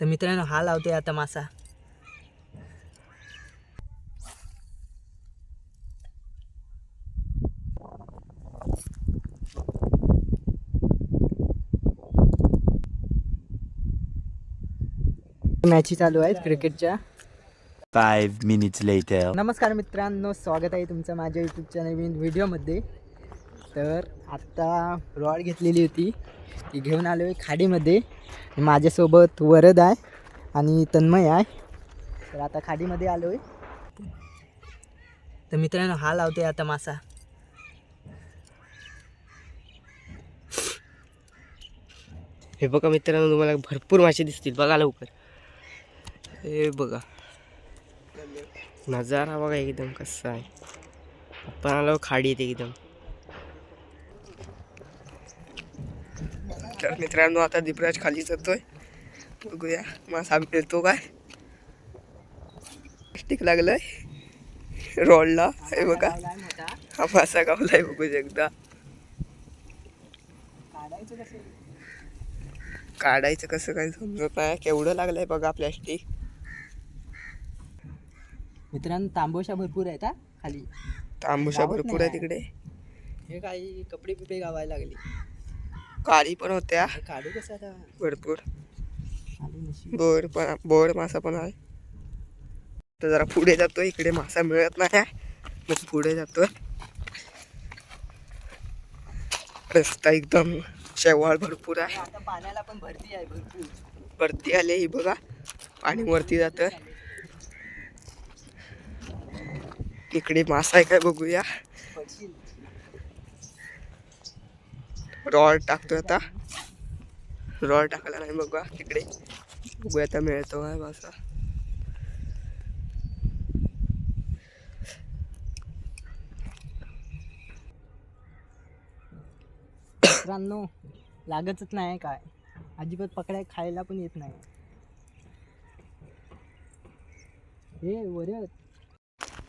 तर मित्रांनो हा लावतोय आता मासा. मॅची चालू आहेत क्रिकेटच्या. Five minutes later. नमस्कार मित्रांनो स्वागत आहे तुमचं माझ्या यूट्यूबच्या नवीन व्हिडिओमध्ये तर आत्ता रॉड घेतलेली होती. ती घेऊन आलो आहे खाडीमध्ये. माझ्यासोबत वरद आहे आणि तन्मय आहे. तर आता खाडीमध्ये आलो आहे तर मित्रांनो हा लावते आता मासा. हे बघा मित्रांनो तुम्हाला भरपूर मासे दिसतील. बघा लवकर. हे बघा. नजारा बघा एकदम कसा आहे. आपण आलो खाडी येते एकदम. तर मित्रांनो आता दीपराज खाली जातोय. बघूया मासा मिळतो काय? स्टिक लागलाय. रॉडला हे बघा. हा मासा गावलाय बघू एकदा. काढायचं कसं काही समजत नाही. केवढं लागलंय बघा प्लॅस्टिक मित्रांनो तांबोशा भरपूर आहेत हा खाली. तांबुशा भरपूर आहे तिकडे. हे काही कपडे बिपडे गावायला लागले. काळी पण होत्या. काढू कसं आता? भरपूर. बोर पण बोर मासा पण आहे. तर जरा पुढे जातो इकडे मासा मिळत नाही. मग पुढे जातोय रस्ता एकदम शेवाळ भरपूर आहे. आता पाण्याला पण भरती आहे भरपूर. वरती आले ही बघा. पाणी वरती जात. इकडे मासा आहे काय बघूया. रॉड टाकतोय आता. रॉड टाकला नाही बघा इकडे बघूया आता मिळतो काय मासा. मित्रांनो लागतच नाही काय. अजिबात पकडाय खायला पण येत नाही. हे वरत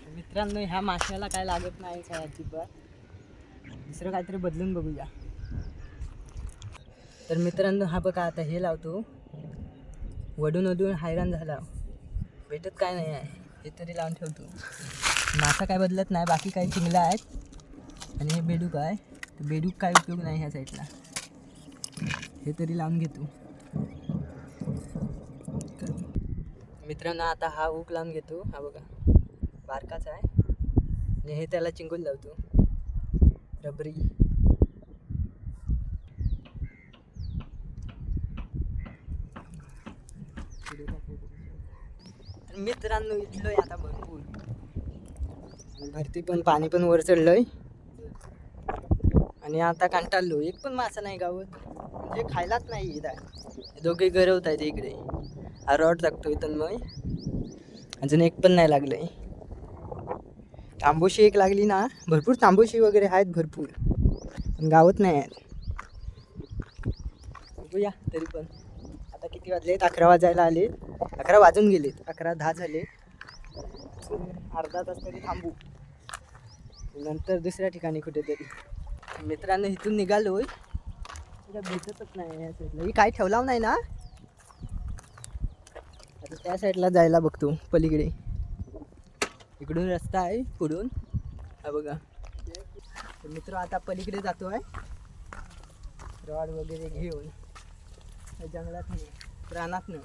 मित्रांनो ह्या माशाला काय लागत नाही काय अजिबात. दुसरं काहीतरी बदलून बघूया. तर मित्रांनो हा बघा आता हे लावतो. वडून वडून हैराण झाला. भेटत काय नाही आहे? हे तरी लावून ठेवतो. मासा काय बदलत नाही बाकी काही चिंगला आहेत. आणि हे बेडूक आहे. तर बेडूक काय उपयोग नाही ह्या साईडला हे तरी लावून घेतो. मित्रांनो आता हा ऊक लावून घेतो. हा बघा. बारकाच आहे. आणि हे त्याला चिंगून लावतो. रबरी. मित्रांनो इथलोय आता भरपूर. भरती पण पाणी पण वर चढलंय. आणि आता कंटाळलो. एक पण मासा नाही गावात. म्हणजे खायलाच नाही इथं. दोघे गरवत आहेत इकडे. हा रॉड टाकतो इथून मग. अजून एक पण नाही लागलंय. तांबोशी एक लागली ना. भरपूर तांबोशी वगैरे आहेत भरपूर. पण गावात नाही आहेत. बघूया तरी पण. किती वाजलेत अकरा वाजायला आले. अकरा वाजून गेलेत. अकरा दहा झाले. अर्धा तास तरी थांबू. नंतर दुसऱ्या ठिकाणी कुठेतरी. मित्रांनो इथून निघालो तुला भेटतच नाही या साईडला ही काय ठेवला नाही ना? आता त्या साईडला जायला बघतो पलीकडे. इकडून रस्ता आहे पुढून. हा बघा. मित्र आता पलीकडे जातो आहे रॉड वगैरे घेऊन. जंगलात नाही. रानात नाही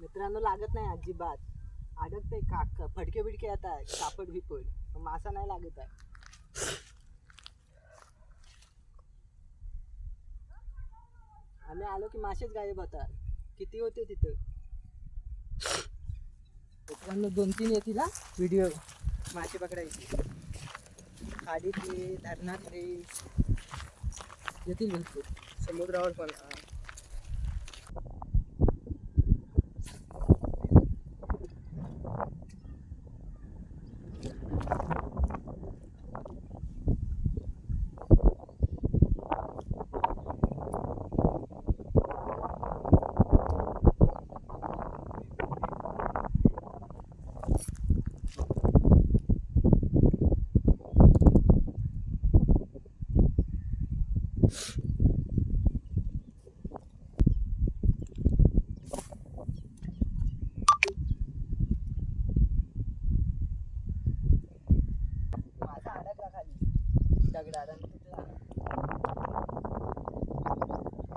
मित्रांनो लागत नाही अजिबात अडकतंय काक. फडके बिडके येत आहे कापड बिपड मासा नाही लागत आहे. आम्ही आलो की मासेच गायब होतात. किती होते तिथं? मित्रांनो दोन तीन येतील हा व्हिडिओ मासे पकडायचे. खाडीतले धरणातले येतील भरपूर. समुद्रावर पण आहे. अडकला खाली दगडात आणि तुटला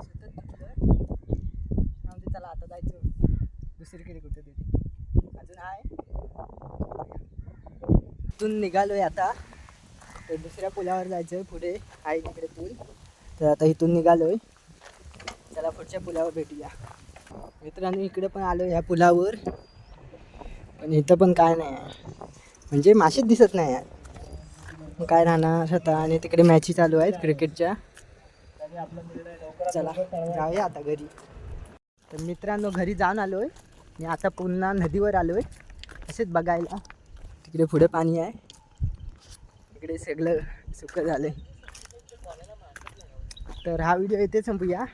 सतत तुटलं त्यामुळे चला आता जायचं दुसरीकडे कुठे तरी अजून आहे? इथून निघालोय आता. तर दुसऱ्या पुलावर जायचं पुढे. आहे तिकडे पूल. तर आता इथून निघालोय. चला पुढच्या पुलावर भेटूया. मित्रांनो इकडे पण आलो ह्या पुलावर. पण इथं पण काय नाही आहे. म्हणजे मासेच दिसत नाही आहे. काय राहणार आता? आणि तिकडे मॅची चालू आहेत क्रिकेटच्या. चला जाऊया आता घरी. तर मित्रांनो घरी जाऊन आलो आहे मी आता पुन्हा नदीवर आलो आहे असेच बघायला. तिकडे पुढे पाणी आहे. इकडे सगळं सुकं झालं तर हा व्हिडिओ इथे संपूया.